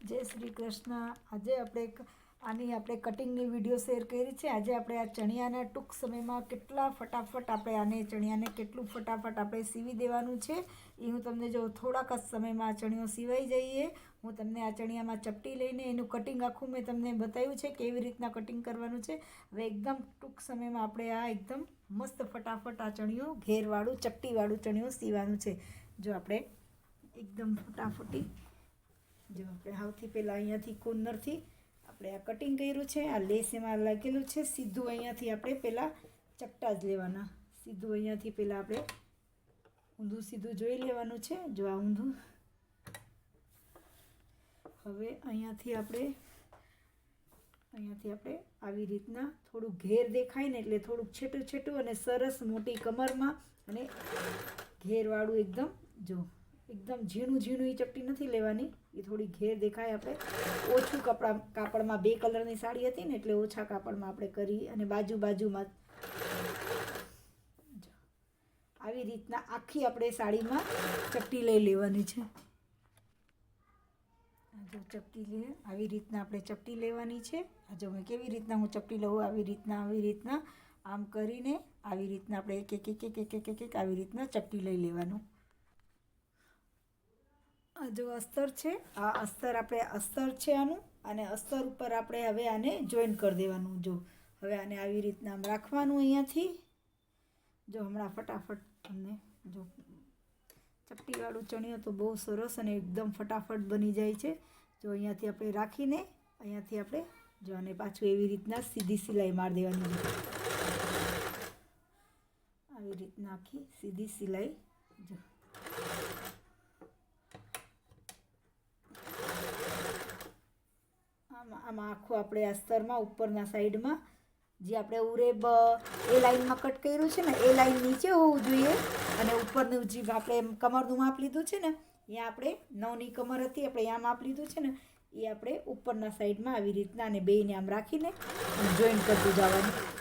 જય શ્રી કૃષ્ણ. આજે આપણે આની આપણે કટિંગની વીડિયો શેર કરી છે. આજે આપણે આ ચણિયાના ટૂંક સમયમાં કેટલા ફટાફટ આપણે આને ચણિયાને કેટલું ફટાફટ આપણે સીવી દેવાનું છે એ હું તમને જો થોડાક જ સમયમાં આ ચણિયો સીવાઈ જઈએ. હું તમને આ ચણિયામાં ચપટી લઈને એનું કટિંગ આખું મેં તમને બતાવ્યું છે કેવી રીતના કટિંગ કરવાનું છે. હવે એકદમ ટૂંક સમયમાં આપણે આ એકદમ મસ્ત ફટાફટ આ ચણિયો ઘેરવાળું, ચપટીવાળું ચણિયો સીવાનું છે. જો આપણે એકદમ ફટાફટી જો આપણે સૌથી પહેલાં અહીંયાથી કોર્નરથી આપણે આ કટિંગ કર્યું છે, આ લેસ એમાં લાગેલું છે, સીધું અહીંયાથી આપણે પહેલાં ચપટા જ લેવાના. સીધું અહીંયાથી પહેલાં આપણે ઊંધું સીધું જોઈ લેવાનું છે, જો આ ઊંધું. હવે અહીંયાથી આપણે અહીંયાથી આપણે આવી રીતના થોડું ઘેર દેખાય ને એટલે થોડુંક છેટું છેટું અને સરસ મોટી કમરમાં અને ઘેરવાળું એકદમ, જો. એકદમ ઝીણું ઝીણું એ ચપટી નથી લેવાની એ થોડી ઘેર દેખાય આપણે ઓછું કપડા કાપડમાં બે કલરની સાડી હતી ને એટલે ઓછા કાપડમાં આપણે કરી અને બાજુ બાજુમાં આવી રીતના આખી આપણે સાડીમાં ચપટી લઈ લેવાની છે જો ચપટી લે આવી રીતના આપણે ચપટી લેવાની છે જો મેં કેવી રીતના હું ચપટી લઉં આવી રીતના આવી રીતના આમ કરીને આવી રીતના આપણે એક એક એક એક એક એક આવી રીતના ચપટી લઈ લેવાનું આ જો અસ્તર છે, આ અસ્તર આપણે અસ્તર છે આનું, અને અસ્તર ઉપર આપણે હવે આને જોઈન કરી દેવાનું, જો. હવે આને આવી રીતના આમ રાખવાનું અહીંયાથી. જો હમણાં ફટાફટ તમને, જો, ચપટીવાળું ચણિયો તો બહુ સરસ અને એકદમ ફટાફટ બની જાય છે. જો અહીંયાથી આપણે રાખીને, અહીંયાથી આપણે જો આને પાછું એવી રીતના સીધી સિલાઈ મારી દેવાની. આવી રીતના આખી સીધી સિલાઈ, જો. આમાં આખું આપણે આ સ્તરમાં, ઉપરના સાઈડમાં, જે આપણે ઉરેબ, એ લાઈનમાં કટ કર્યું છે ને, એ લાઈન નીચે હોવું જોઈએ. અને ઉપરનું જે આપણે કમરનું માપ લીધું છે ને ત્યાં આપણે નવની કમર હતી, આપણે અહીંયા માપ લીધું છે ને, એ આપણે ઉપરના સાઈડમાં આવી રીતના અને બેયને આમ રાખીને જોઈન કરતું જવાનું.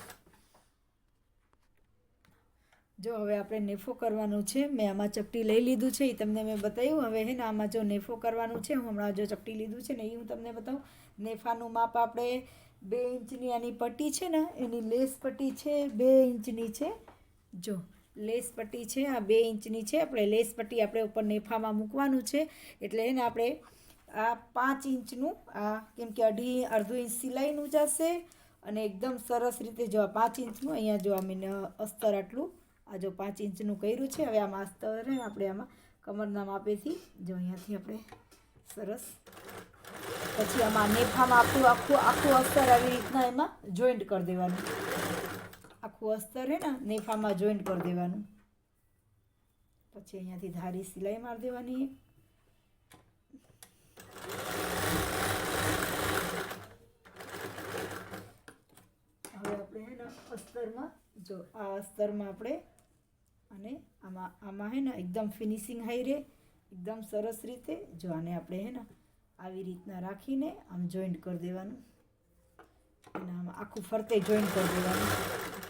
જો હવે આપણે નેફો કરવાનું છે, મેં આમાં ચપટી લઈ લીધું છે, એ તમને મેં બતાવ્યું. હવે હે ને આમાં જો નેફો કરવાનું છે, હું હમણાં જો ચપટી લીધું છે ને, એ હું તમને બતાવું. નેફાનું માપ આપણે બે ઇંચની આની પટ્ટી છે ને, એની લેસ પટ્ટી છે બે ઇંચની છે. જો, લેસ પટ્ટી છે, આ બે ઇંચની છે. આપણે લેસ પટ્ટી આપણે ઉપર નેફામાં મૂકવાનું છે. એટલે એને આપણે આ પાંચ ઇંચનું, આ કેમ કે અઢી, અડધું ઇંચ સિલાઈનું જશે અને એકદમ સરસ રીતે જો આ પાંચ ઇંચનું, અહીંયા જો અમે અસ્તર આટલું આ જો પાંચ ઇંચનું કર્યું છે, હવે આમાં અસ્તર આપણે આમાં કમરના માપેથી જો અહીંયાથી આપણે સરસ. પછી આમાં નેફામાં આપણું આખું આખું અસ્તર આવી રીતના એમાં જોઈન્ટ કરી દેવાનું. આખું અસ્તર હે ને, નેફામાં જોઈન્ટ કરી દેવાનું. પછી અહીંયાથી ધારી સિલાઈ મારી દેવાની. હવે આપણે હે ને અસ્તરમાં, જો આ અસ્તરમાં આપણે અને આમાં આમાં હે ને એકદમ ફિનિશિંગ હાઈ રહે, એકદમ સરસ રીતે, જો આને આપણે હે ને આવી રીતના રાખીને આમ જોઈન્ટ કરી દેવાનું. અને આમાં આખું ફરતે જોઈન્ટ કરી દેવાનું.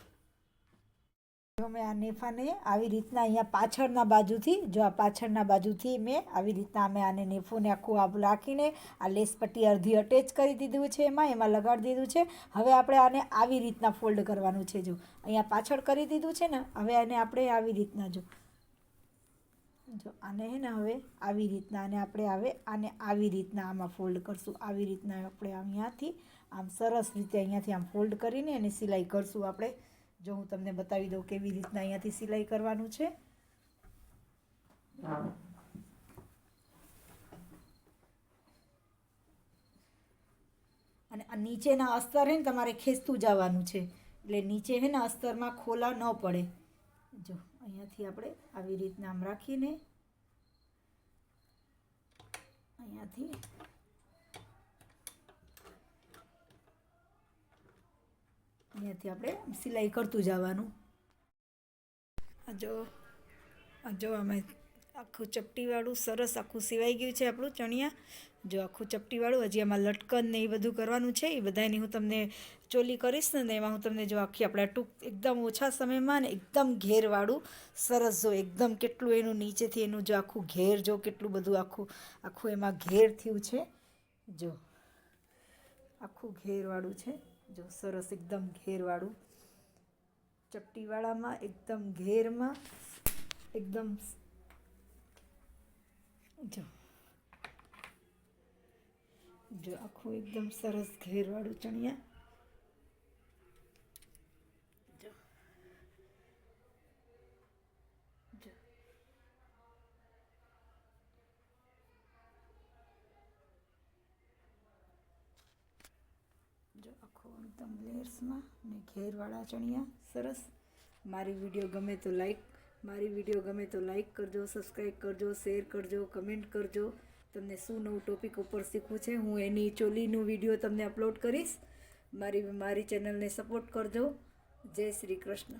જો મેં આ નેફાને આવી રીતના અહીંયા પાછળના બાજુથી, જો આ પાછળના બાજુથી મેં આવી રીતના અમે આને નેફોને આખું આપ રાખીને આ લેસ પટ્ટી અડધી અટેચ કરી દીધું છે એમાં એમાં લગાડી દીધું છે. હવે આપણે આને આવી રીતના ફોલ્ડ કરવાનું છે, જો. અહીંયા પાછળ કરી દીધું છે ને, હવે આને આપણે આવી રીતના, જો. જો, આને હે ને હવે આવી રીતના આને આપણે હવે આને આવી રીતના આમાં ફોલ્ડ કરશું. આવી રીતના આપણે અહીંયાથી, આમ સરસ રીતે અહીંયાથી આમ ફોલ્ડ કરીને એને સિલાઈ કરશું આપણે. જો હું તમને બતાવી દઉં કેવી રીતના અહીંયાથી સિલાઈ કરવાનું છે. અને આ નીચેના અસ્તર હે ને તમારે ખેંચતું જવાનું છે. એટલે નીચે હે ને અસ્તરમાં ખોલા ન પડે. જો અહીંયાથી આપણે આવી રીતના આમ રાખીને અહીંયાથી અહીંયાથી આપણે સિલાઈ કરતું જવાનું. આ જો આ જો અમે આખું ચપટીવાળું સરસ આખું સિવાઈ ગયું છે આપણું ચણિયા. જો આખું ચપટીવાળું, હજી આમાં લટકન ને એ બધું કરવાનું છે. એ બધાની હું તમને ચોલી કરીશ ને એમાં હું તમને જો આખી આપણે ટૂંક, એકદમ ઓછા સમયમાં ને એકદમ ઘેરવાળું, સરસ જો એકદમ કેટલું એનું નીચેથી એનું જો આખું ઘેર જો કેટલું બધું આખું આખું એમાં ઘેર થયું છે. જો, આખું ઘેરવાળું છે. જો સરસ એકદમ ઘેરવાળું. ચપટીવાળામાં એકદમ ઘેરમાં એકદમ જો. જો આખું એકદમ સરસ ઘેરવાળું ચણિયા. આખું એકદમ લેયર્સમાં ને ઘેરવાળા ચણિયા, સરસ. મારી વીડિયો ગમે તો લાઈક મારી વીડિયો ગમે તો લાઈક કરજો સબસ્ક્રાઈબ કરજો શેર કરજો કમેન્ટ કરજો. તમને શું નવું ટોપિક ઉપર શીખવું છે, હું એની ચોલીનું વીડિયો તમને અપલોડ કરીશ. મારી મારી ચેનલને સપોર્ટ કરજો. જય શ્રી કૃષ્ણ.